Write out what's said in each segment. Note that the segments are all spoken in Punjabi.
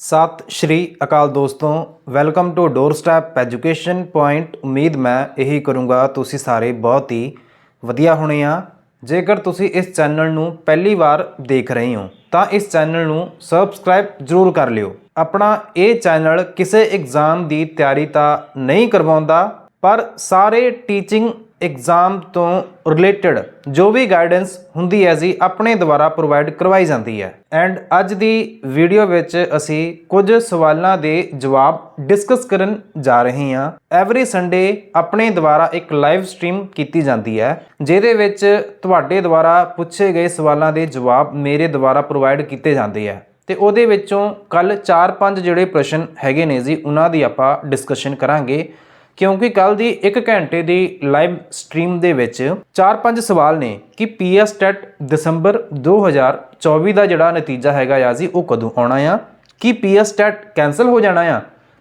ਸਤਿ ਸ਼੍ਰੀ ਅਕਾਲ ਦੋਸਤੋ, welcome to door step education point. ਉਮੀਦ ਮੈਂ ਇਹੀ ਕਰੂੰਗਾ, ਤੁਸੀਂ ਸਾਰੇ ਬਹੁਤ ਹੀ ਵਧੀਆ ਹੋਣੇ ਆ। ਜੇਕਰ ਤੁਸੀਂ ਇਸ ਚੈਨਲ ਨੂੰ ਪਹਿਲੀ ਵਾਰ ਦੇਖ ਰਹੇ ਹੋ, ਤਾਂ ਇਸ ਚੈਨਲ ਨੂੰ ਸਬਸਕ੍ਰਾਈਬ ਜ਼ਰੂਰ ਕਰ ਲਿਓ। ਆਪਣਾ ਇਹ ਚੈਨਲ ਕਿਸੇ ਐਗਜ਼ਾਮ ਦੀ ਤਿਆਰੀ ਤਾਂ ਨਹੀਂ ਕਰਵਾਉਂਦਾ, ਪਰ ਸਾਰੇ ਟੀਚਿੰਗ ਐਗਜ਼ਾਮ ਤੋਂ ਰਿਲੇਟਡ ਜੋ ਵੀ ਗਾਈਡੈਂਸ ਹੁੰਦੀ ਹੈ ਜੀ, ਆਪਣੇ ਦੁਆਰਾ ਪ੍ਰੋਵਾਈਡ ਕਰਵਾਈ ਜਾਂਦੀ ਹੈ। ਐਂਡ ਅੱਜ ਦੀ ਵੀਡੀਓ ਵਿੱਚ ਅਸੀਂ ਕੁਝ ਸਵਾਲਾਂ ਦੇ ਜਵਾਬ ਡਿਸਕਸ ਕਰਨ ਜਾ ਰਹੇ ਹਾਂ। ਐਵਰੀ ਸੰਡੇ ਆਪਣੇ ਦੁਆਰਾ ਇੱਕ ਲਾਈਵ ਸਟ੍ਰੀਮ ਕੀਤੀ ਜਾਂਦੀ ਹੈ, ਜਿਹਦੇ ਵਿੱਚ ਤੁਹਾਡੇ ਦੁਆਰਾ ਪੁੱਛੇ ਗਏ ਸਵਾਲਾਂ ਦੇ ਜਵਾਬ ਮੇਰੇ ਦੁਆਰਾ ਪ੍ਰੋਵਾਈਡ ਕੀਤੇ ਜਾਂਦੇ ਆ ਤੇ ਉਹਦੇ ਵਿੱਚੋਂ ਕੱਲ 4-5 ਜਿਹੜੇ ਪ੍ਰਸ਼ਨ ਹੈਗੇ ਨੇ ਜੀ, ਉਹਨਾਂ ਦੀ ਆਪਾਂ ਡਿਸਕਸ਼ਨ ਕਰਾਂਗੇ। ਕਿਉਂਕਿ ਕੱਲ ਦੀ 1 ਘੰਟੇ ਦੀ ਲਾਈਵ ਸਟ੍ਰੀਮ ਦੇ ਵਿੱਚ 4-5 ਸਵਾਲ ਨੇ ਕਿ ਪੀਐਸ ਟੈਟ ਦਸੰਬਰ 2024 ਦਾ ਜਿਹੜਾ ਨਤੀਜਾ ਹੈਗਾ ਆ ਜੀ, ਉਹ ਕਦੋਂ ਆਉਣਾ ਆ? ਕੀ ਪੀਐਸ ਟੈਟ ਕੈਨਸਲ ਹੋ ਜਾਣਾ ਆ?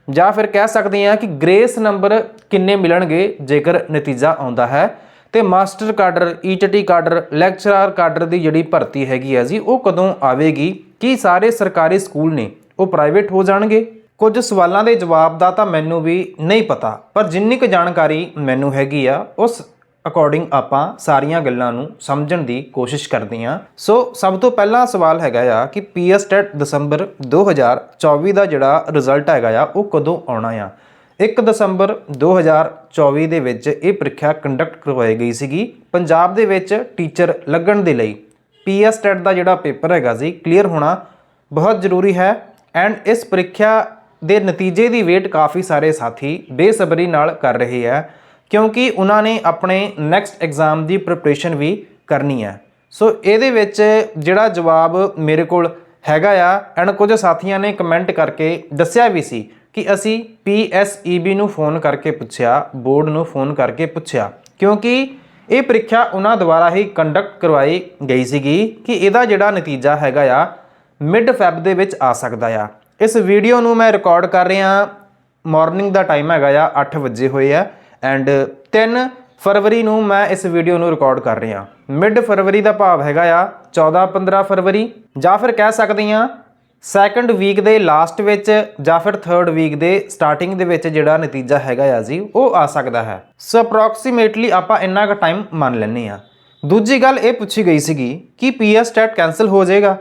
ਜਾਂ ਫਿਰ ਕਹਿ ਸਕਦੇ ਆ ਕਿ ਗ੍ਰੇਸ ਨੰਬਰ ਕਿੰਨੇ ਮਿਲਣਗੇ ਜੇਕਰ ਨਤੀਜਾ ਆਉਂਦਾ ਹੈ? ਤੇ master cadre ETT cadre, lecturer cadre ਦੀ ਜਿਹੜੀ ਭਰਤੀ ਹੈਗੀ ਆ ਜੀ, ਉਹ ਕਦੋਂ ਆਵੇਗੀ? ਕੀ ਸਾਰੇ ਸਰਕਾਰੀ ਸਕੂਲ ਨੇ ਉਹ ਪ੍ਰਾਈਵੇਟ ਹੋ ਜਾਣਗੇ? ਕੁਝ ਸਵਾਲਾਂ ਦੇ ਜਵਾਬ ਦਾ ਤਾਂ ਮੈਨੂੰ ਵੀ ਨਹੀਂ ਪਤਾ, ਪਰ ਜਿੰਨੀ ਕੁ ਜਾਣਕਾਰੀ ਮੈਨੂੰ ਹੈਗੀ ਆ, ਉਸ ਅਕੋਰਡਿੰਗ ਆਪਾਂ ਸਾਰੀਆਂ ਗੱਲਾਂ ਨੂੰ ਸਮਝਣ ਦੀ ਕੋਸ਼ਿਸ਼ ਕਰਦੇ ਹਾਂ। ਸੋ ਸਭ ਤੋਂ ਪਹਿਲਾ ਸਵਾਲ ਹੈਗਾ ਆ ਕਿ ਪੀਐਸ ਟੈਟ ਦਸੰਬਰ 2024 ਦਾ ਜਿਹੜਾ ਰਿਜ਼ਲਟ ਹੈਗਾ ਆ, ਉਹ ਕਦੋਂ ਆਉਣਾ ਆ? 1 ਦਸੰਬਰ 2024 ਦੇ ਵਿੱਚ ਇਹ ਪ੍ਰੀਖਿਆ ਕੰਡਕਟ ਕਰਵਾਈ ਗਈ ਸੀਗੀ। ਪੰਜਾਬ ਦੇ ਵਿੱਚ ਟੀਚਰ ਲੱਗਣ ਦੇ ਲਈ ਪੀਐਸ ਟੈਟ ਦਾ ਜਿਹੜਾ ਪੇਪਰ ਹੈਗਾ ਸੀ ਕਲੀਅਰ ਹੋਣਾ ਬਹੁਤ ਜ਼ਰੂਰੀ ਹੈ। ਐਂਡ ਇਸ ਪ੍ਰੀਖਿਆ ਦੇ ਨਤੀਜੇ ਦੀ ਵੇਟ ਕਾਫੀ ਸਾਰੇ ਸਾਥੀ ਬੇਸਬਰੀ ਨਾਲ ਕਰ ਰਹੇ ਆ ਕਿਉਂਕਿ ਉਹਨਾਂ ਨੇ ਆਪਣੇ ਨੈਕਸਟ ਐਗਜ਼ਾਮ ਦੀ ਪ੍ਰਿਪਰੇਸ਼ਨ ਵੀ ਕਰਨੀ ਹੈ। ਸੋ ਇਹਦੇ ਵਿੱਚ ਜਿਹੜਾ ਜਵਾਬ ਮੇਰੇ ਕੋਲ ਹੈਗਾ ਆ ਐਂਡ ਕੁਝ ਸਾਥੀਆਂ ਨੇ ਕਮੈਂਟ ਕਰਕੇ ਦੱਸਿਆ ਵੀ ਸੀ ਕਿ ਅਸੀਂ PSEB ਨੂੰ ਫੋਨ ਕਰਕੇ ਪੁੱਛਿਆ ਬੋਰਡ ਨੂੰ ਫੋਨ ਕਰਕੇ ਪੁੱਛਿਆ, ਕਿਉਂਕਿ ਇਹ ਪ੍ਰੀਖਿਆ ਉਹਨਾਂ ਦੁਆਰਾ ਹੀ ਕੰਡਕਟ ਕਰਵਾਈ ਗਈ ਸੀਗੀ ਕਿ ਇਹਦਾ ਜਿਹੜਾ ਨਤੀਜਾ ਹੈਗਾ ਆ ਮਿਡ ਫੈਬ ਦੇ ਵਿੱਚ ਆ ਸਕਦਾ ਆ। ਇਸ ਵੀਡੀਓ ਨੂੰ ਮੈਂ ਰਿਕਾਰਡ ਕਰ ਰਿਹਾ ਮਾਰਨਿੰਗ ਦਾ ਟਾਈਮ ਹੈਗਾ ਆ 8 ਵਜੇ ਹੋਏ ਆ ਐਂਡ 3 ਫਰਵਰੀ ਨੂੰ ਮੈਂ ਇਸ ਵੀਡੀਓ ਨੂੰ ਰਿਕਾਰਡ ਕਰ ਰਿਹਾ ਮਿਡ ਫਰਵਰੀ ਦਾ ਭਾਵ ਹੈਗਾ ਆ 14 15 ਫਰਵਰੀ। ਜਾਂ ਫਿਰ ਕਹਿ ਸਕਦੇ ਆ ਸੈਕੰਡ ਵੀਕ ਦੇ ਲਾਸਟ ਵਿੱਚ ਜਾਂ ਫਿਰ ਥਰਡ ਵੀਕ ਦੇ ਸਟਾਰਟਿੰਗ ਦੇ ਵਿੱਚ ਜਿਹੜਾ ਨਤੀਜਾ ਹੈਗਾ ਆ ਜੀ, ਉਹ ਆ ਸਕਦਾ ਹੈ। ਸੋ ਅਪਰੋਕਸੀਮੇਟਲੀ ਆਪਾਂ ਇੰਨਾ ਕੁ ਟਾਈਮ ਮੰਨ ਲੈਂਦੇ ਆ ਦੂਜੀ ਗੱਲ ਇਹ ਪੁੱਛੀ ਗਈ ਸੀਗੀ ਕਿ ਪੀਐਸ ਟੈਟ ਕੈਨਸਲ ਹੋ ਜਾਏਗਾ।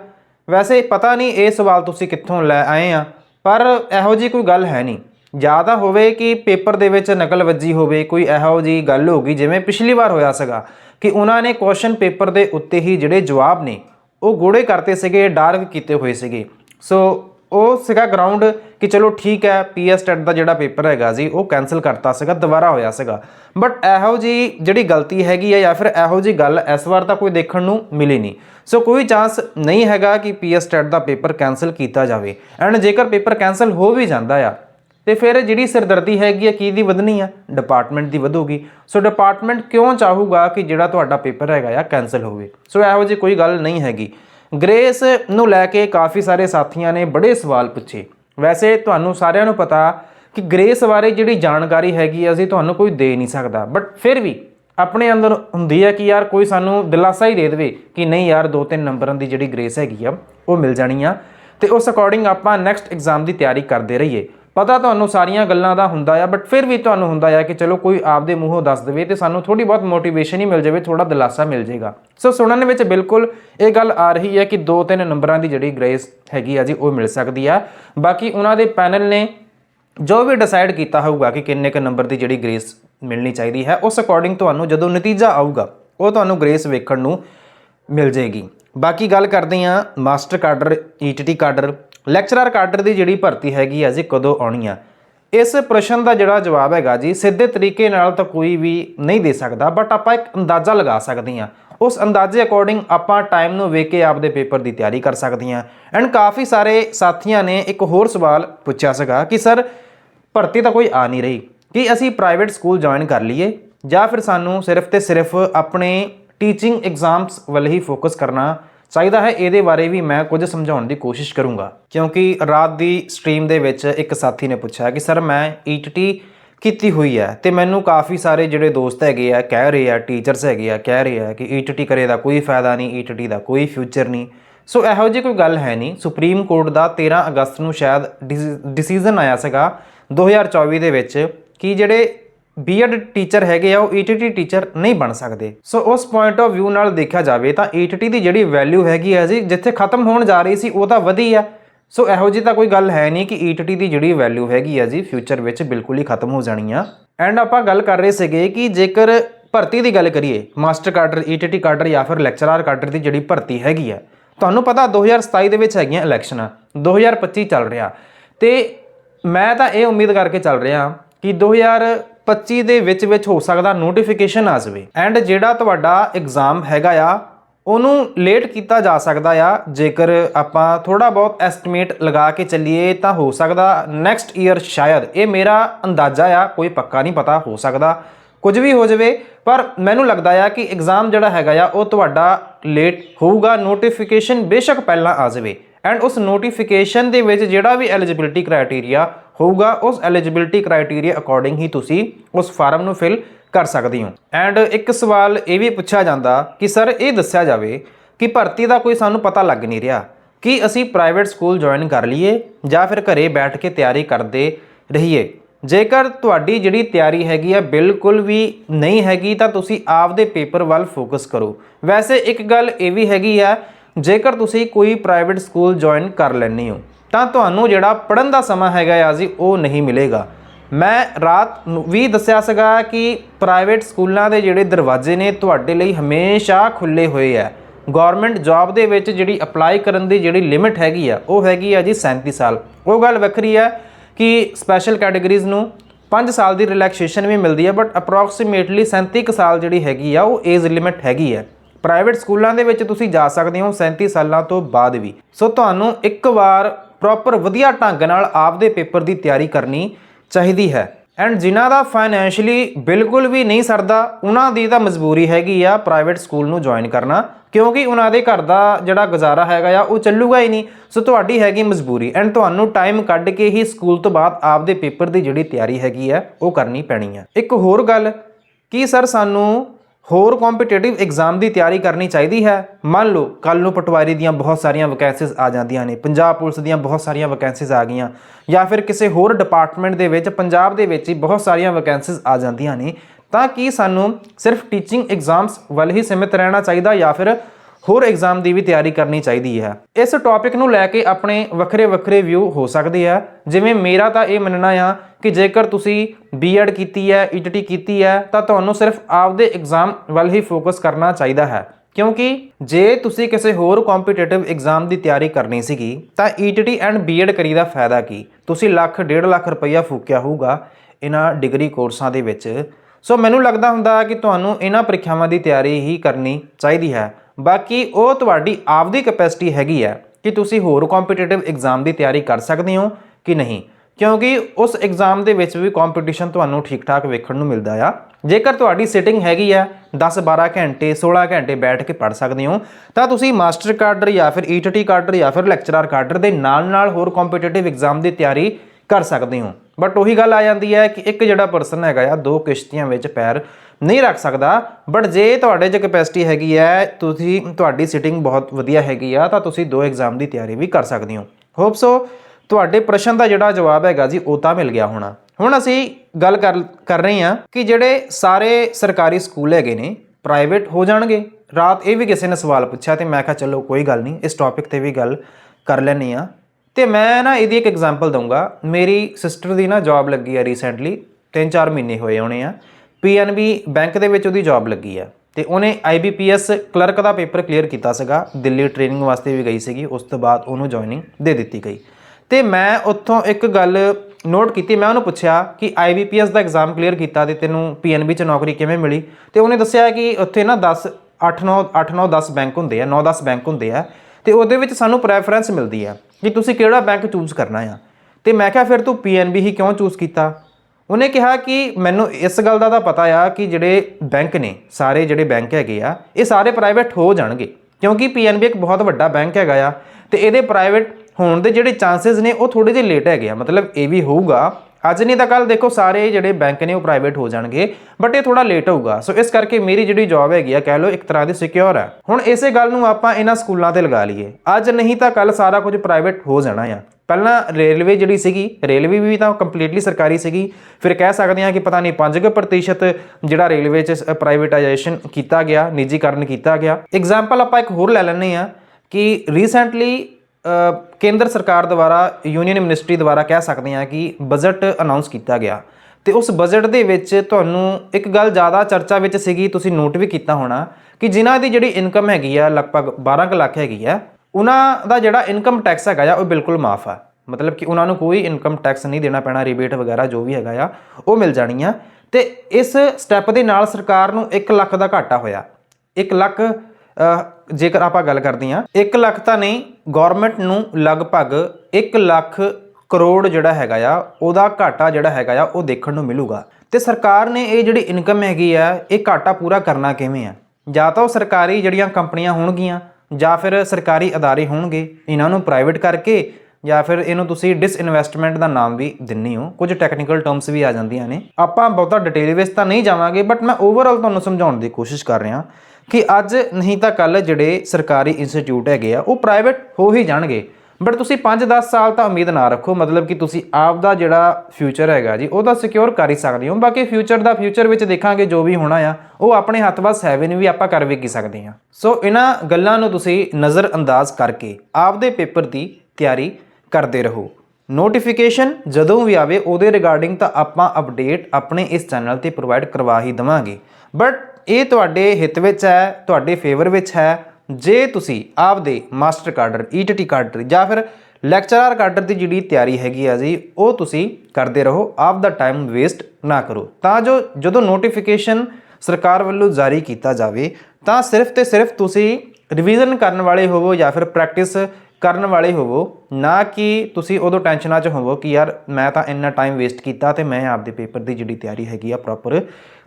ਵੈਸੇ ਪਤਾ ਨਹੀਂ ਇਹ ਸਵਾਲ ਤੁਸੀਂ ਕਿੱਥੋਂ ਲੈ ਆਏ ਆ, ਪਰ ਇਹੋ ਜੀ ਕੋਈ ਗੱਲ ਹੈ ਨਹੀਂ। ਜ਼ਿਆਦਾ ਹੋਵੇ ਕਿ ਪੇਪਰ ਦੇ ਵਿੱਚ ਨਕਲ ਵੱਜੀ ਹੋਵੇ, ਕੋਈ ਇਹੋ ਜੀ ਗੱਲ ਹੋ ਗਈ, ਜਿਵੇਂ ਪਿਛਲੀ ਵਾਰ ਹੋਇਆ ਸੀਗਾ ਕਿ ਉਹਨਾਂ ਨੇ ਕੁਐਸਚਨ ਪੇਪਰ ਦੇ ਉੱਤੇ ਹੀ ਜਿਹੜੇ ਜਵਾਬ ਨੇ, ਉਹ ਗੂੜੇ ਕਰਤੇ ਸੀਗੇ, ਡਾਰਕ ਕੀਤੇ ਹੋਏ ਸੀਗੇ। ਸੋ ਉਹ ਸੀਗਾ ਗਰਾਊਂਡ ਕਿ ਚਲੋ ਠੀਕ ਹੈ ਪੀਐਸ ਟੈਟ ਦਾ ਜਿਹੜਾ ਪੇਪਰ ਹੈਗਾ ਜੀ, ਉਹ ਕੈਨਸਲ ਕਰਤਾ ਸੀਗਾ, ਦੁਬਾਰਾ ਹੋਇਆ ਸੀਗਾ। ਬਟ ਇਹੋ ਜੀ ਜਿਹੜੀ ਗਲਤੀ ਹੈਗੀ ਹੈ ਜਾਂ ਫਿਰ ਇਹੋ ਜੀ ਗੱਲ ਇਸ ਵਾਰ ਤਾਂ ਕੋਈ ਦੇਖਣ ਨੂੰ ਮਿਲੀ ਨਹੀਂ। ਸੋ ਕੋਈ ਚਾਂਸ ਨਹੀਂ ਹੈਗਾ ਕਿ ਪੀਐਸ ਟੈਟ ਦਾ ਪੇਪਰ ਕੈਨਸਲ ਕੀਤਾ ਜਾਵੇ। ਐਂਡ ਜੇਕਰ ਪੇਪਰ ਕੈਨਸਲ ਹੋ ਵੀ ਜਾਂਦਾ ਆ, ਤੇ ਫਿਰ ਜਿਹੜੀ ਸਿਰਦਰਦੀ ਹੈਗੀ ਆ ਕੀ ਦੀ ਵਧਣੀ ਆ? ਡਿਪਾਰਟਮੈਂਟ ਦੀ ਵਧੂਗੀ। ਸੋ ਡਿਪਾਰਟਮੈਂਟ ਕਿਉਂ ਚਾਹੂਗਾ ਕਿ ਜਿਹੜਾ ਤੁਹਾਡਾ ਪੇਪਰ ਹੈਗਾ ਆ ਕੈਨਸਲ ਹੋਵੇ? ਸੋ ਇਹੋ ਜਿਹੀ ਕੋਈ ਗੱਲ ਨਹੀਂ ਹੈਗੀ। ਗ੍ਰੇਸ ਨੂੰ ਲੈ ਕੇ ਕਾਫੀ ਸਾਰੇ ਸਾਥੀਆਂ ਨੇ ਬੜੇ ਸਵਾਲ ਪੁੱਛੇ। ਵੈਸੇ ਤੁਹਾਨੂੰ ਸਾਰਿਆਂ ਨੂੰ ਪਤਾ ਕਿ ਗ੍ਰੇਸ ਬਾਰੇ ਜਿਹੜੀ ਜਾਣਕਾਰੀ ਹੈਗੀ ਆ, ਅਸੀਂ ਤੁਹਾਨੂੰ ਕੋਈ ਦੇ ਨਹੀਂ ਸਕਦਾ। ਬਟ ਫਿਰ ਵੀ ਆਪਣੇ ਅੰਦਰ ਹੁੰਦੀ ਹੈ ਕਿ ਯਾਰ ਕੋਈ ਸਾਨੂੰ ਦਿਲਾਸਾ ਹੀ ਦੇ ਦੇਵੇ ਕਿ ਨਹੀਂ ਯਾਰ ਦੋ ਤਿੰਨ ਨੰਬਰਾਂ ਦੀ ਜਿਹੜੀ ਗ੍ਰੇਸ ਹੈਗੀ ਆ, ਉਹ ਮਿਲ ਜਾਣੀ ਆ। ਤੇ ਉਸ ਅਕੋਰਡਿੰਗ ਆਪਾਂ ਨੈਕਸਟ ਐਗਜ਼ਾਮ ਦੀ ਤਿਆਰੀ ਕਰਦੇ ਰਹੀਏ। ਪਤਾ ਤੁਹਾਨੂੰ ਸਾਰੀਆਂ ਗੱਲਾਂ ਦਾ ਹੁੰਦਾ ਆ ਬਟ ਫਿਰ ਵੀ ਤੁਹਾਨੂੰ ਹੁੰਦਾ ਆ ਕਿ ਚਲੋ ਕੋਈ ਆਪਦੇ ਮੂੰਹੋਂ ਦੱਸ ਦੇਵੇ ਤੇ ਸਾਨੂੰ ਥੋੜੀ ਬਹੁਤ ਮੋਟੀਵੇਸ਼ਨ ਹੀ ਮਿਲ ਜਾਵੇ ਥੋੜਾ ਦਿਲਾਸਾ ਮਿਲ ਜਾਏਗਾ। ਸੋ ਸੁਣਨ ਵਿੱਚ ਬਿਲਕੁਲ ਇਹ ਗੱਲ ਆ ਰਹੀ ਹੈ ਕਿ ਦੋ ਤਿੰਨ ਨੰਬਰਾਂ ਦੀ ਜਿਹੜੀ ਗ੍ਰੇਸ ਹੈਗੀ ਆ ਜੀ, ਉਹ ਮਿਲ ਸਕਦੀ ਆ। ਬਾਕੀ ਉਹਨਾਂ ਦੇ ਪੈਨਲ ਨੇ ਜੋ ਵੀ ਡਿਸਾਈਡ ਕੀਤਾ ਹੋਊਗਾ ਕਿ ਕਿੰਨੇ ਕ ਨੰਬਰ ਦੀ ਜਿਹੜੀ ਗ੍ਰੇਸ ਮਿਲਣੀ ਚਾਹੀਦੀ ਹੈ, ਉਸ ਅਕੋਰਡਿੰਗ ਤੁਹਾਨੂੰ ਜਦੋਂ ਨਤੀਜਾ ਆਊਗਾ, ਉਹ ਤੁਹਾਨੂੰ ਗ੍ਰੇਸ ਵੇਖਣ ਨੂੰ ਮਿਲ ਜੇਗੀ ਬਾਕੀ ਗੱਲ ਕਰਦੇ ਹਾਂ master cadre ETT cadre lecturer cadre ਦੀ ਜਿਹੜੀ ਭਰਤੀ ਹੈਗੀ ਆ ਜੀ ਕਦੋਂ ਆਉਣੀ ਆ? ਇਸ ਪ੍ਰਸ਼ਨ ਦਾ ਜਿਹੜਾ ਜਵਾਬ ਹੈਗਾ ਜੀ, ਸਿੱਧੇ ਤਰੀਕੇ ਨਾਲ ਤਾਂ ਕੋਈ ਵੀ ਨਹੀਂ ਦੇ ਸਕਦਾ ਬਟ ਆਪਾਂ ਇੱਕ ਅੰਦਾਜ਼ਾ ਲਗਾ ਸਕਦੇ ਹਾਂ। ਉਸ ਅੰਦਾਜ਼ੇ ਅਕੋਰਡਿੰਗ ਆਪਾਂ ਟਾਈਮ ਨੂੰ ਵੇਖ ਕੇ ਆਪਦੇ ਪੇਪਰ ਦੀ ਤਿਆਰੀ ਕਰ ਸਕਦੇ ਹਾਂ। ਐਂਡ ਕਾਫੀ ਸਾਰੇ ਸਾਥੀਆਂ ਨੇ ਇੱਕ ਹੋਰ ਸਵਾਲ ਪੁੱਛਿਆ ਸੀਗਾ ਕਿ ਸਰ ਭਰਤੀ ਤਾਂ ਕੋਈ ਆ ਨਹੀਂ ਰਹੀ। ਕਿ ਅਸੀਂ ਪ੍ਰਾਈਵੇਟ ਸਕੂਲ ਜੁਆਇਨ ਕਰ ਲਈਏ? ਜਾਂ ਫਿਰ ਸਾਨੂੰ ਸਿਰਫ ਤੇ ਸਿਰਫ ਆਪਣੇ ਟੀਚਿੰਗ ਐਗਜ਼ਾਮਸ ਵੱਲ ਹੀ ਫੋਕਸ ਕਰਨਾ ਚਾਹੀਦਾ ਹੈ ਇਹਦੇ ਬਾਰੇ ਵੀ ਮੈਂ ਕੁਝ ਸਮਝਾਉਣ ਦੀ ਕੋਸ਼ਿਸ਼ ਕਰੂੰਗਾ। ਕਿਉਂਕਿ ਰਾਤ ਦੀ ਸਟ੍ਰੀਮ ਦੇ ਵਿੱਚ ਇੱਕ ਸਾਥੀ ਨੇ ਪੁੱਛਿਆ ਕਿ, ਸਰ, ਮੈਂ ਈਟੀਟੀ ਕੀਤੀ ਹੋਈ ਹੈ। ਤੇ ਮੈਨੂੰ ਕਾਫੀ ਸਾਰੇ ਜਿਹੜੇ ਦੋਸਤ ਹੈਗੇ ਆ, ਕਹਿ ਰਹੇ ਆ ਟੀਚਰਸ ਹੈਗੇ ਆ, ਕਹਿ ਰਹੇ ਆ ਕਿ ਈਟੀਟੀ ਕਰੇ ਦਾ ਕੋਈ ਫਾਇਦਾ ਨਹੀਂ ਈਟੀਟੀ ਦਾ ਕੋਈ ਫਿਊਚਰ ਨਹੀਂ। ਸੋ ਇਹੋ ਜਿਹੀ ਕੋਈ ਗੱਲ ਹੈ ਨਹੀਂ। ਸੁਪਰੀਮ ਕੋਰਟ ਦਾ 13 ਅਗਸਤ ਨੂੰ ਸ਼ਾਇਦ ਡਿਸੀਜਨ ਆਇਆ ਸੀਗਾ 2024 ਦੇ ਵਿੱਚ ਕਿ ਜਿਹੜੇ ਬੀਐਡ ਟੀਚਰ ਹੈਗੇ ਆ, ਉਹ ਈਟੀਟੀ ਟੀਚਰ ਨਹੀਂ ਬਣ ਸਕਦੇ। ਸੋ ਉਸ ਪੁਆਇੰਟ ਆਫ View ਨਾਲ ਦੇਖਿਆ ਜਾਵੇ ਤਾਂ ਈਟੀਟੀ ਦੀ ਜਿਹੜੀ ਵੈਲਿਊ ਹੈਗੀ ਆ ਜੀ, ਜਿੱਥੇ ਖਤਮ ਹੋਣ ਜਾ ਰਹੀ ਸੀ, ਉਹ ਤਾਂ ਵਧੀ ਆ। ਸੋ ਇਹੋ ਜਿਹੀ ਤਾਂ ਕੋਈ ਗੱਲ ਹੈ ਨਹੀਂ ਕਿ ਈਟੀਟੀ ਦੀ ਜਿਹੜੀ ਵੈਲਿਊ ਹੈਗੀ ਆ ਜੀ ਫਿਊਚਰ ਵਿੱਚ ਬਿਲਕੁਲ ਹੀ ਖਤਮ ਹੋ ਜਾਣੀ ਆ। ਐਂਡ ਆਪਾਂ ਗੱਲ ਕਰ ਰਹੇ ਸੀਗੇ ਕਿ ਜੇਕਰ ਭਰਤੀ ਦੀ ਗੱਲ ਕਰੀਏ ਮਾਸਟਰ ਕਾਡਰ ਈਟੀਟੀ ਕਾਡਰ ਜਾਂ ਫਿਰ ਲੈਕਚਰਰ ਕਾਡਰ ਦੀ ਜਿਹੜੀ ਭਰਤੀ ਹੈਗੀ ਆ, ਤੁਹਾਨੂੰ ਪਤਾ 2027 ਦੇ ਵਿੱਚ ਹੈਗੀਆਂ ਇਲੈਕਸ਼ਨਾਂ 2025 ਚੱਲ ਰਿਹਾ। ਤੇ ਮੈਂ ਤਾਂ ਇਹ ਉਮੀਦ ਕਰਕੇ ਚੱਲ ਰਿਹਾ ਕਿ 2025 ਦੇ ਵਿੱਚ ਵਿੱਚ ਹੋ ਸਕਦਾ ਨੋਟੀਫਿਕੇਸ਼ਨ ਆ ਜਾਵੇ। ਐਂਡ ਜਿਹੜਾ ਤੁਹਾਡਾ ਐਗਜ਼ਾਮ ਹੈਗਾ ਆ, ਉਹਨੂੰ ਲੇਟ ਕੀਤਾ ਜਾ ਸਕਦਾ ਆ। ਜੇਕਰ ਆਪਾਂ ਥੋੜਾ ਬਹੁਤ ਐਸਟੀਮੇਟ ਲਗਾ ਕੇ ਚੱਲੀਏ, ਤਾਂ ਹੋ ਸਕਦਾ ਨੈਕਸਟ ਈਅਰ ਸ਼ਾਇਦ। ਇਹ ਮੇਰਾ ਅੰਦਾਜ਼ਾ ਆ, ਕੋਈ ਪੱਕਾ ਨਹੀਂ ਪਤਾ, ਹੋ ਸਕਦਾ ਕੁਝ ਵੀ ਹੋ ਜਾਵੇ। ਪਰ ਮੈਨੂੰ ਲੱਗਦਾ ਆ ਕਿ ਐਗਜ਼ਾਮ ਜਿਹੜਾ ਹੈਗਾ ਆ, ਉਹ ਤੁਹਾਡਾ ਲੇਟ ਹੋਊਗਾ। ਨੋਟੀਫਿਕੇਸ਼ਨ ਬੇਸ਼ੱਕ ਪਹਿਲਾਂ ਆ ਜਾਵੇ। ਐਂਡ ਉਸ ਨੋਟੀਫਿਕੇਸ਼ਨ ਦੇ ਵਿੱਚ ਜਿਹੜਾ ਵੀ ਐਲੀਜੀਬਿਲਟੀ ਕ੍ਰਾਈਟੇਰੀਆ ਹੋਊਗਾ, ਉਸ ਐਲੀਜੀਬਿਲਟੀ ਕ੍ਰਾਈਟੇਰੀਆ ਅਕੋਰਡਿੰਗ ਹੀ ਤੁਸੀਂ ਉਸ ਫਾਰਮ ਨੂੰ ਫਿਲ ਕਰ ਸਕਦੇ ਹੋ। ਐਂਡ ਇੱਕ ਸਵਾਲ ਇਹ ਵੀ ਪੁੱਛਿਆ ਜਾਂਦਾ ਕਿ ਸਰ ਇਹ ਦੱਸਿਆ ਜਾਵੇ ਕਿ ਭਰਤੀ ਦਾ ਕੋਈ ਸਾਨੂੰ ਪਤਾ ਲੱਗ ਨਹੀਂ ਰਿਹਾ ਕਿ ਅਸੀਂ ਪ੍ਰਾਈਵੇਟ ਸਕੂਲ ਜੁਆਇਨ ਕਰ ਲਈਏ ਜਾਂ ਫਿਰ ਘਰੇ ਬੈਠ ਕੇ ਤਿਆਰੀ ਕਰਦੇ ਰਹੀਏ। ਜੇਕਰ ਤੁਹਾਡੀ ਜਿਹੜੀ ਤਿਆਰੀ ਹੈਗੀ ਆ ਬਿਲਕੁਲ ਵੀ ਨਹੀਂ ਹੈਗੀ ਤਾਂ ਤੁਸੀਂ ਆਪਦੇ ਪੇਪਰ ਵੱਲ ਫੋਕਸ ਕਰੋ। ਵੈਸੇ ਇੱਕ ਗੱਲ ਇਹ ਵੀ ਹੈਗੀ ਆ, ਜੇਕਰ ਤੁਸੀਂ ਕੋਈ ਪ੍ਰਾਈਵੇਟ ਸਕੂਲ ਜੁਆਇਨ ਕਰ ਲੈਣੀ ਹੋ ਤਾਂ ਤੁਹਾਨੂੰ ਜਿਹੜਾ ਪੜਨ ਦਾ ਸਮਾਂ ਹੈਗਾ ਆ ਜੀ, ਉਹ ਨਹੀਂ ਮਿਲੇਗਾ। ਮੈਂ ਰਾਤ ਨੂੰ ਵੀ ਦੱਸਿਆ ਸੀਗਾ ਕਿ ਪ੍ਰਾਈਵੇਟ ਸਕੂਲਾਂ ਦੇ ਜਿਹੜੇ ਦਰਵਾਜ਼ੇ ਨੇ, ਤੁਹਾਡੇ ਲਈ ਹਮੇਸ਼ਾ ਖੁੱਲੇ ਹੋਏ ਆ। ਗਵਰਨਮੈਂਟ ਜੌਬ ਦੇ ਵਿੱਚ ਜਿਹੜੀ ਅਪਲਾਈ ਕਰਨ ਦੀ ਜਿਹੜੀ ਲਿਮਿਟ ਹੈਗੀ ਆ, ਉਹ ਹੈਗੀ ਆ ਜੀ 37 ਸਾਲ। ਉਹ ਗੱਲ ਵੱਖਰੀ ਆ ਕਿ ਸਪੈਸ਼ਲ ਕੈਟਾਗਰੀਜ਼ ਨੂੰ 5 ਸਾਲ ਦੀ ਰਿਲੈਕਸੇਸ਼ਨ ਵੀ ਮਿਲਦੀ ਹੈ ਬਟ ਅਪਰੋਕਸੀਮੇਟਲੀ 37 ਕੁ ਸਾਲ ਜਿਹੜੀ ਹੈਗੀ ਆ, ਉਹ ਏਜ ਲਿਮਿਟ ਹੈਗੀ ਹੈ ਪ੍ਰਾਈਵੇਟ ਸਕੂਲਾਂ ਦੇ ਵਿੱਚ ਤੁਸੀਂ ਜਾ ਸਕਦੇ ਹੋ 37 ਸਾਲਾਂ ਤੋਂ ਬਾਅਦ ਵੀ। ਸੋ ਤੁਹਾਨੂੰ ਇੱਕ ਵਾਰ ਪ੍ਰੋਪਰ ਵਧੀਆ ਢੰਗ ਨਾਲ ਆਪਦੇ ਪੇਪਰ ਦੀ ਤਿਆਰੀ ਕਰਨੀ ਚਾਹੀਦੀ ਹੈ। ਐਂਡ ਜਿਨ੍ਹਾਂ ਦਾ ਫਾਈਨੈਂਸ਼ੀਅਲੀ ਬਿਲਕੁਲ ਵੀ ਨਹੀਂ ਸਰਦਾ, ਉਹਨਾਂ ਦੀ ਤਾਂ ਮਜਬੂਰੀ ਹੈਗੀ ਆ ਪ੍ਰਾਈਵੇਟ ਸਕੂਲ ਨੂੰ ਜੁਆਇਨ ਕਰਨਾ, ਕਿਉਂਕਿ ਉਹਨਾਂ ਦੇ ਘਰ ਦਾ ਜਿਹੜਾ ਗੁਜ਼ਾਰਾ ਹੈਗਾ ਆ, ਉਹ ਚੱਲੂਗਾ ਹੀ ਨਹੀਂ। ਸੋ ਤੁਹਾਡੀ ਹੈਗੀ ਮਜਬੂਰੀ ਐਂਡ ਤੁਹਾਨੂੰ ਟਾਈਮ ਕੱਢ ਕੇ ਹੀ ਸਕੂਲ ਤੋਂ ਬਾਅਦ ਆਪਦੇ ਪੇਪਰ ਦੀ ਜਿਹੜੀ ਤਿਆਰੀ ਹੈਗੀ ਆ, ਉਹ ਕਰਨੀ ਪੈਣੀ ਆ। ਇੱਕ ਹੋਰ ਗੱਲ, ਕਿ ਸਰ ਸਾਨੂੰ ਹੋਰ ਕੰਪੀਟੀਟਿਵ ਐਗਜ਼ਾਮ ਦੀ ਤਿਆਰੀ ਕਰਨੀ ਚਾਹੀਦੀ ਹੈ। ਮੰਨ ਲਓ ਕੱਲ ਨੂੰ ਪਟਵਾਰੀ ਦੀਆਂ ਬਹੁਤ ਸਾਰੀਆਂ ਵੈਕੈਂਸੀਜ਼ ਆ ਜਾਂਦੀਆਂ ਨੇ, ਪੰਜਾਬ ਪੁਲਿਸ ਦੀਆਂ ਬਹੁਤ ਸਾਰੀਆਂ ਵੈਕੈਂਸੀਜ਼ ਆ ਗਈਆਂ, ਜਾਂ ਫਿਰ ਕਿਸੇ ਹੋਰ ਡਿਪਾਰਟਮੈਂਟ ਦੇ ਵਿੱਚ, ਪੰਜਾਬ ਦੇ ਵਿੱਚ ਹੀ ਬਹੁਤ ਸਾਰੀਆਂ ਵੈਕੈਂਸੀਜ਼ ਆ ਜਾਂਦੀਆਂ ਨੇ, ਤਾਂ ਕੀ ਸਾਨੂੰ ਸਿਰਫ ਟੀਚਿੰਗ ਐਗਜ਼ਾਮਸ ਵੱਲ ਹੀ ਸੀਮਿਤ ਰਹਿਣਾ ਚਾਹੀਦਾ ਜਾਂ ਫਿਰ ਹੋਰ ਐਗਜ਼ਾਮ ਦੀ ਵੀ ਤਿਆਰੀ ਕਰਨੀ ਚਾਹੀਦੀ ਹੈ। ਇਸ ਟੌਪਿਕ ਨੂੰ ਲੈ ਕੇ ਆਪਣੇ ਵੱਖਰੇ ਵੱਖਰੇ ਵਿਊ ਹੋ ਸਕਦੇ ਆ। ਜਿਵੇਂ ਮੇਰਾ ਤਾਂ ਇਹ ਮੰਨਣਾ ਆ ਕਿ ਜੇਕਰ ਤੁਸੀਂ ਬੀਐਡ ਕੀਤੀ ਹੈ ਈਟੀਟੀ ਕੀਤੀ ਹੈ, ਤਾਂ ਤੁਹਾਨੂੰ ਸਿਰਫ ਆਪਦੇ ਐਗਜ਼ਾਮ ਵੱਲ ਹੀ ਫੋਕਸ ਕਰਨਾ ਚਾਹੀਦਾ ਹੈ। ਕਿਉਂਕਿ ਜੇ ਤੁਸੀਂ ਕਿਸੇ ਹੋਰ ਕੰਪੀਟੀਟਿਵ ਐਗਜ਼ਾਮ ਦੀ ਤਿਆਰੀ ਕਰਨੀ ਸੀਗੀ, ਤਾਂ ਈਟੀਟੀ ਐਂਡ ਬੀਐਡ ਕਰੀ ਦਾ ਫਾਇਦਾ ਕੀ? ਤੁਸੀਂ ਲੱਖ, ਡੇਢ ਲੱਖ ਰੁਪਈਆ ਫੂਕਿਆ ਹੋਊਗਾ ਇਹਨਾਂ ਡਿਗਰੀ ਕੋਰਸਾਂ ਦੇ ਵਿੱਚ। ਸੋ ਮੈਨੂੰ ਲੱਗਦਾ ਹੁੰਦਾ ਕਿ ਤੁਹਾਨੂੰ ਇਹਨਾਂ ਪ੍ਰੀਖਿਆਵਾਂ ਦੀ ਤਿਆਰੀ ਹੀ ਕਰਨੀ ਚਾਹੀਦੀ ਹੈ। ਬਾਕੀ ਉਹ ਤੁਹਾਡੀ ਆਪਦੀ ਕੈਪੈਸਿਟੀ ਹੈਗੀ ਹੈ ਕਿ ਤੁਸੀਂ ਹੋਰ ਕੰਪੀਟੀਟਿਵ ਐਗਜ਼ਾਮ ਦੀ ਤਿਆਰੀ ਕਰ ਸਕਦੇ ਹੋ ਕਿ ਨਹੀਂ। ਕਿਉਂਕਿ ਉਸ ਐਗਜ਼ਾਮ ਦੇ ਵਿੱਚ ਵੀ ਕੰਪੀਟੀਸ਼ਨ ਤੁਹਾਨੂੰ ਠੀਕ ਠਾਕ ਵੇਖਣ ਨੂੰ ਮਿਲਦਾ ਆ। ਜੇਕਰ ਤੁਹਾਡੀ ਸਿਟਿੰਗ ਹੈਗੀ ਆ 10 12 ਘੰਟੇ 16 ਘੰਟੇ ਬੈਠ ਕੇ ਪੜ ਸਕਦੇ ਹੋ, ਤਾਂ ਤੁਸੀਂ ਮਾਸਟਰ ਕਾਡਰ ਜਾਂ ਫਿਰ ਈਟੀਟੀ ਕਾਡਰ ਜਾਂ ਫਿਰ ਲੈਕਚਰਰ ਕਾਡਰ ਦੇ ਨਾਲ ਨਾਲ ਹੋਰ ਕੰਪੀਟੀਟਿਵ ਐਗਜ਼ਾਮ ਦੀ ਤਿਆਰੀ ਕਰ ਸਕਦੇ ਹੋ। ਬਟ ਉਹੀ ਗੱਲ ਆ ਜਾਂਦੀ ਹੈ ਕਿ ਇੱਕ ਜਿਹੜਾ ਪਰਸਨ ਹੈਗਾ ਆ, ਦੋ ਕਿਸ਼ਤੀਆਂ ਵਿੱਚ ਪੈਰ ਨਹੀਂ ਰੱਖ ਸਕਦਾ। ਬਟ ਜੇ ਤੁਹਾਡੇ 'ਚ ਕੈਪੈਸਿਟੀ ਹੈਗੀ ਹੈ, ਤੁਸੀਂ, ਤੁਹਾਡੀ ਸਿਟਿੰਗ ਬਹੁਤ ਵਧੀਆ ਹੈਗੀ ਆ, ਤਾਂ ਤੁਸੀਂ ਦੋ ਐਗਜ਼ਾਮ ਦੀ ਤਿਆਰੀ ਵੀ ਕਰ ਸਕਦੇ ਹੋ। ਹੋਪ ਸੋ ਤੁਹਾਡੇ ਪ੍ਰਸ਼ਨ ਦਾ ਜਿਹੜਾ ਜਵਾਬ ਹੈਗਾ ਜੀ, ਉਹ ਤਾਂ ਮਿਲ ਗਿਆ ਹੋਣਾ। ਹੁਣ ਅਸੀਂ ਗੱਲ ਕਰ ਕਰ ਰਹੇ ਹਾਂ ਕਿ ਜਿਹੜੇ ਸਾਰੇ ਸਰਕਾਰੀ ਸਕੂਲ ਹੈਗੇ ਨੇ ਪ੍ਰਾਈਵੇਟ ਹੋ ਜਾਣਗੇ। ਰਾਤ ਇਹ ਵੀ ਕਿਸੇ ਨੇ ਸਵਾਲ ਪੁੱਛਿਆ ਤੇ ਮੈਂ ਕਿਹਾ, ਚਲੋ, ਕੋਈ ਗੱਲ ਨਹੀਂ, ਇਸ ਟੌਪਿਕ ਤੇ ਵੀ ਗੱਲ ਕਰ ਲੈਣੀ ਆ ਤੇ ਮੈਂ ਨਾ ਇਹਦੀ ਇੱਕ ਐਗਜ਼ਾਮਪਲ ਦਊਂਗਾ। ਮੇਰੀ ਸਿਸਟਰ ਦੀ ਨਾ ਜੌਬ ਲੱਗੀ ਆ ਰੀਸੈਂਟਲੀ 3-4 ਮਹੀਨੇ ਹੋਏ ਹੋਣੇ ਆ। ਪੀਐਨਬੀ ਬੈਂਕ ਦੇ ਵਿੱਚ ਉਹਦੀ ਜੌਬ ਲੱਗੀ ਆ ਤੇ ਉਹਨੇ ਆਈਬੀਪੀਐਸ ਕਲਰਕ ਦਾ ਪੇਪਰ ਕਲੀਅਰ ਕੀਤਾ ਸੀਗਾ, ਦਿੱਲੀ ਟ੍ਰੇਨਿੰਗ ਵਾਸਤੇ ਵੀ ਗਈ ਸੀਗੀ, ਉਸ ਤੋਂ ਬਾਅਦ ਉਹਨੂੰ ਜੁਆਇਨਿੰਗ ਦੇ ਦਿੱਤੀ ਗਈ। ਤੇ ਮੈਂ ਉੱਥੋਂ ਇੱਕ ਗੱਲ ਨੋਟ ਕੀਤੀ, ਮੈਂ ਉਹਨੂੰ ਪੁੱਛਿਆ ਕਿ ਆਈਬੀਪੀਐਸ ਦਾ ਐਗਜ਼ਾਮ ਕਲੀਅਰ ਕੀਤਾ ਤੇ ਤੈਨੂੰ ਪੀਐਨਬੀ 'ਚ ਨੌਕਰੀ ਕਿਵੇਂ ਮਿਲੀ? ਤੇ ਉਹਨੇ ਦੱਸਿਆ ਕਿ ਉੱਥੇ ਨਾ 10 8 9 8 9 10 ਬੈਂਕ ਹੁੰਦੇ ਆ 9 10 ਬੈਂਕ ਹੁੰਦੇ ਆ ਤੇ ਉਹਦੇ ਵਿੱਚ ਸਾਨੂੰ ਪ੍ਰੈਫਰੈਂਸ ਮਿਲਦੀ ਆ ਕਿ ਤੁਸੀਂ ਕਿਹੜਾ ਬੈਂਕ ਚੂਜ਼ ਕਰਨਾ ਆ। ਤੇ ਮੈਂ ਕਿਹਾ, ਫਿਰ ਤੂੰ ਪੀਐਨਬੀ ਹੀ ਕਿਉਂ ਚੂਜ਼ ਕੀਤਾ? ਉਹਨੇ ਕਿਹਾ ਕਿ ਮੈਨੂੰ ਇਸ ਗੱਲ ਦਾ ਤਾਂ ਪਤਾ ਆ ਕਿ ਜਿਹੜੇ ਬੈਂਕ ਨੇ, ਸਾਰੇ ਜਿਹੜੇ ਬੈਂਕ ਹੈਗੇ ਆ, ਇਹ ਸਾਰੇ ਪ੍ਰਾਈਵੇਟ ਹੋ ਜਾਣਗੇ। ਕਿਉਂਕਿ ਪੀਐਨਬੀ ਇੱਕ ਬਹੁਤ ਵੱਡਾ ਬੈਂਕ ਹੈਗਾ ਆ ਤੇ ਇਹਦੇ ਪ੍ਰਾਈਵੇਟ ਹੋਣ ਦੇ ਜਿਹੜੇ ਚਾਂਸਸ ਨੇ, ਉਹ ਥੋੜੇ ਜਿਹੇ ਲੇਟ ਹੈਗੇ ਆ। ਮਤਲਬ ਇਹ ਵੀ ਹੋਊਗਾ। ਅੱਜ ਨਹੀਂ ਤਾਂ ਕੱਲ ਦੇਖੋ ਸਾਰੇ ਜਿਹੜੇ ਬੈਂਕ ਨੇ, ਉਹ ਪ੍ਰਾਈਵੇਟ ਹੋ ਜਾਣਗੇ ਬਟ ਇਹ ਥੋੜਾ ਲੇਟ ਹੋਊਗਾ। ਸੋ ਇਸ ਕਰਕੇ ਮੇਰੀ ਜਿਹੜੀ ਜੌਬ ਹੈਗੀ ਆ, ਕਹਿ ਲਓ ਇੱਕ ਤਰ੍ਹਾਂ ਦੀ ਸਿਕਿਉਰ ਆ। ਹੁਣ ਇਸੇ ਗੱਲ ਨੂੰ ਆਪਾਂ ਇਹਨਾਂ ਸਕੂਲਾਂ ਤੇ ਲਗਾ ਲਈਏ। ਅੱਜ ਨਹੀਂ ਤਾਂ ਕੱਲ ਸਾਰਾ ਕੁਝ ਪ੍ਰਾਈਵੇਟ ਹੋ ਜਾਣਾ ਆ। ਪਹਿਲਾਂ ਰੇਲਵੇ ਜਿਹੜੀ ਸੀਗੀ, ਰੇਲਵੇ ਵੀ ਤਾਂ ਕੰਪਲੀਟਲੀ ਸਰਕਾਰੀ ਸੀਗੀ। ਫਿਰ ਕਹਿ ਸਕਦੇ ਹਾਂ ਕਿ ਪਤਾ ਨਹੀਂ 5% ਜਿਹੜਾ ਰੇਲਵੇ 'ਚ ਪ੍ਰਾਈਵੇਟਾਈਜੇਸ਼ਨ ਕੀਤਾ ਗਿਆ, ਨਿੱਜੀਕਰਨ ਕੀਤਾ ਗਿਆ। ਐਗਜ਼ਾਮਪਲ ਆਪਾਂ ਇੱਕ ਹੋਰ ਲੈ ਲੈਂਦੇ ਆ ਕਿ ਰੀਸੈਂਟਲੀ ਕੇਂਦਰ ਸਰਕਾਰ ਦੁਆਰਾ ਯੂਨੀਅਨ ਮਿਨਿਸਟਰੀ ਦੁਆਰਾ ਕਹਿ ਸਕਦੇ ਹਾਂ ਕਿ ਬਜਟ ਅਨਾਉਂਸ ਕੀਤਾ ਗਿਆ। ਤੇ ਉਸ ਬਜਟ ਦੇ ਵਿੱਚ ਤੁਹਾਨੂੰ ਇੱਕ ਗੱਲ ਜ਼ਿਆਦਾ ਚਰਚਾ ਵਿੱਚ ਸੀਗੀ, ਤੁਸੀਂ ਨੋਟ ਵੀ ਕੀਤਾ ਹੋਣਾ ਕਿ ਜਿਨ੍ਹਾਂ ਦੀ ਜਿਹੜੀ ਇਨਕਮ ਹੈਗੀ ਆ, ਲਗਭਗ 12 ਕੁ ਲੱਖ ਹੈਗੀ ਆ ਉਹਨਾਂ ਦਾ ਜਿਹੜਾ ਇਨਕਮ ਟੈਕਸ ਹੈਗਾ ਆ, ਉਹ ਬਿਲਕੁਲ ਮਾਫ ਆ। ਮਤਲਬ ਕਿ ਉਹਨਾਂ ਨੂੰ ਕੋਈ ਇਨਕਮ ਟੈਕਸ ਨਹੀਂ ਦੇਣਾ ਪੈਣਾ ਰਿਬੇਟ ਵਗੈਰਾ ਜੋ ਵੀ ਹੈਗਾ ਆ, ਉਹ ਮਿਲ ਜਾਣੀ ਆ। ਤੇ ਇਸ ਸਟੈਪ ਦੇ ਨਾਲ ਸਰਕਾਰ ਨੂੰ 1 ਲੱਖ ਦਾ ਘਾਟਾ ਹੋਇਆ। 1 ਲੱਖ ਜੇਕਰ ਆਪਾਂ ਗੱਲ ਕਰਦੇ ਹਾਂ 1 ਲੱਖ ਤਾਂ ਨਹੀਂ ਗਵਰਨਮੈਂਟ ਨੂੰ ਲਗਭਗ 1 ਲੱਖ ਕਰੋੜ ਜਿਹੜਾ ਹੈਗਾ ਆ, ਉਹਦਾ ਘਾਟਾ ਜਿਹੜਾ ਹੈਗਾ ਆ, ਉਹ ਦੇਖਣ ਨੂੰ ਮਿਲੂਗਾ। ਤੇ ਸਰਕਾਰ ਨੇ ਇਹ ਜਿਹੜੀ ਇਨਕਮ ਹੈਗੀ ਆ, ਇਹ ਘਾਟਾ ਪੂਰਾ ਕਰਨਾ ਕਿਵੇਂ ਆ? ਜਾਂ ਤਾਂ ਉਹ ਸਰਕਾਰੀ ਜਿਹੜੀਆਂ ਕੰਪਨੀਆਂ ਹੋਣਗੀਆਂ ਜਾਂ ਫਿਰ ਸਰਕਾਰੀ ਅਦਾਰੇ ਹੋਣਗੇ, ਇਹਨਾਂ ਨੂੰ ਪ੍ਰਾਈਵੇਟ ਕਰਕੇ ਜਾਂ ਫਿਰ ਇਹਨੂੰ ਤੁਸੀਂ ਡਿਸਇਨਵੈਸਟਮੈਂਟ ਦਾ ਨਾਮ ਵੀ ਦਿੰਨੀ ਹੋ। ਕੁਝ ਟੈਕਨੀਕਲ ਟਰਮਸ ਵੀ ਆ ਜਾਂਦੀਆਂ ਨੇ। ਆਪਾਂ ਬਹੁਤਾ ਡਿਟੇਲ ਵਿੱਚ ਤਾਂ ਨਹੀਂ ਜਾਵਾਂਗੇ ਬਟ ਮੈਂ ਓਵਰਆਲ ਤੁਹਾਨੂੰ ਸਮਝਾਉਣ ਦੀ ਕੋਸ਼ਿਸ਼ ਕਰ ਰਿਹਾ ਕਿ ਅੱਜ ਨਹੀਂ ਤਾਂ ਕੱਲ ਜਿਹੜੇ ਸਰਕਾਰੀ ਇੰਸਟੀਚਿਊਟ ਹੈਗੇ ਆ, ਉਹ ਪ੍ਰਾਈਵੇਟ ਹੋ ਹੀ ਜਾਣਗੇ। ਬਟ ਤੁਸੀਂ 5-10 ਸਾਲ ਤਾਂ ਉਮੀਦ ਨਾ ਰੱਖੋ, ਮਤਲਬ ਕਿ ਤੁਸੀਂ ਆਪ ਦਾ ਜਿਹੜਾ ਫਿਊਚਰ ਹੈਗਾ ਜੀ, ਉਹਦਾ ਸਿਕਿਉਰ ਕਰ ਹੀ ਸਕਦੇ ਹੋ। ਬਾਕੀ ਫਿਊਚਰ ਦਾ ਫਿਊਚਰ ਵਿੱਚ ਦੇਖਾਂਗੇ ਜੋ ਵੀ ਹੋਣਾ ਆ, ਉਹ ਆਪਣੇ ਹੱਥ ਵੱਸ ਹੈ ਵੀ ਨਹੀਂ ਵੀ ਆਪਾਂ ਕਰ ਵੀ ਕੀ ਸਕਦੇ ਹਾਂ। ਸੋ ਇਹਨਾਂ ਗੱਲਾਂ ਨੂੰ ਤੁਸੀਂ ਨਜ਼ਰ ਅੰਦਾਜ਼ ਕਰਕੇ ਆਪਦੇ ਪੇਪਰ ਦੀ ਤਿਆਰੀ ਕਰਦੇ ਰਹੋ। ਨੋਟੀਫਿਕੇਸ਼ਨ ਜਦੋਂ ਵੀ ਆਵੇ, ਉਹਦੇ ਰਿਗਾਰਡਿੰਗ ਤਾਂ ਆਪਾਂ ਅਪਡੇਟ ਆਪਣੇ ਇਸ ਚੈਨਲ ਤੇ ਪ੍ਰੋਵਾਈਡ ਕਰਵਾ ਹੀ ਦਵਾਂਗੇ। ਬਟ ਇਹ ਤੁਹਾਡੇ ਹਿੱਤ ਵਿੱਚ ਹੈ, ਤੁਹਾਡੇ ਫੇਵਰ ਵਿੱਚ ਹੈ ਜੇ ਤੁਸੀਂ ਆਪਦੇ ਮਾਸਟਰ ਕਾਡਰ ਈਟੀਟੀ ਕਾਡਰ ਜਾਂ ਫਿਰ ਲੈਕਚਰਰ ਕਾਡਰ ਦੀ ਜਿਹੜੀ ਤਿਆਰੀ ਹੈਗੀ ਆ ਜੀ, ਉਹ ਤੁਸੀਂ ਕਰਦੇ ਰਹੋ ਆਪ ਦਾ ਟਾਈਮ ਵੇਸਟ ਨਾ ਕਰੋ। ਤਾਂ ਜੋ ਜਦੋਂ ਨੋਟੀਫਿਕੇਸ਼ਨ ਸਰਕਾਰ ਵੱਲੋਂ ਜਾਰੀ ਕੀਤਾ ਜਾਵੇ, ਤਾਂ ਸਿਰਫ ਤੇ ਸਿਰਫ ਤੁਸੀਂ ਰਿਵੀਜ਼ਨ ਕਰਨ ਵਾਲੇ ਹੋਵੋ ਜਾਂ ਫਿਰ ਪ੍ਰੈਕਟਿਸ ਕਰਨ ਵਾਲੇ ਹੋਵੋ, ਨਾ ਕਿ ਤੁਸੀਂ ਉਦੋਂ ਟੈਨਸ਼ਨਾਂ 'ਚ ਹੋਵੋ ਕਿ ਯਾਰ ਮੈਂ ਤਾਂ ਇੰਨਾ ਟਾਈਮ ਵੇਸਟ ਕੀਤਾ ਤੇ ਮੈਂ ਆਪਦੇ ਪੇਪਰ ਦੀ ਜਿਹੜੀ ਤਿਆਰੀ ਹੈਗੀ ਆ ਪ੍ਰੋਪਰ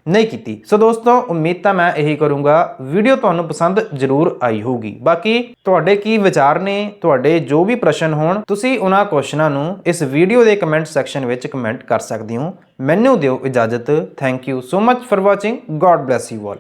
ਨਹੀਂ ਕੀਤੀ। ਸੋ ਦੋਸਤੋ, ਉਮੀਦ ਤਾਂ ਮੈਂ ਇਹੀ ਕਰੂੰਗਾ, ਵੀਡੀਓ ਤੁਹਾਨੂੰ ਪਸੰਦ ਜ਼ਰੂਰ ਆਈ ਹੋਊਗੀ। ਬਾਕੀ, ਤੁਹਾਡੇ ਕੀ ਵਿਚਾਰ ਨੇ, ਤੁਹਾਡੇ ਜੋ ਵੀ ਪ੍ਰਸ਼ਨ ਹੋਣ, ਤੁਸੀਂ ਉਹਨਾਂ ਕੁਐਸਚਨਾਂ ਨੂੰ ਇਸ ਵੀਡੀਓ ਦੇ ਕਮੈਂਟ ਸੈਕਸ਼ਨ ਵਿੱਚ ਕਮੈਂਟ ਕਰ ਸਕਦੇ ਹੋ। ਮੈਨੂੰ ਦਿਓ ਇਜਾਜ਼ਤ। Thank you so much for watching God bless you all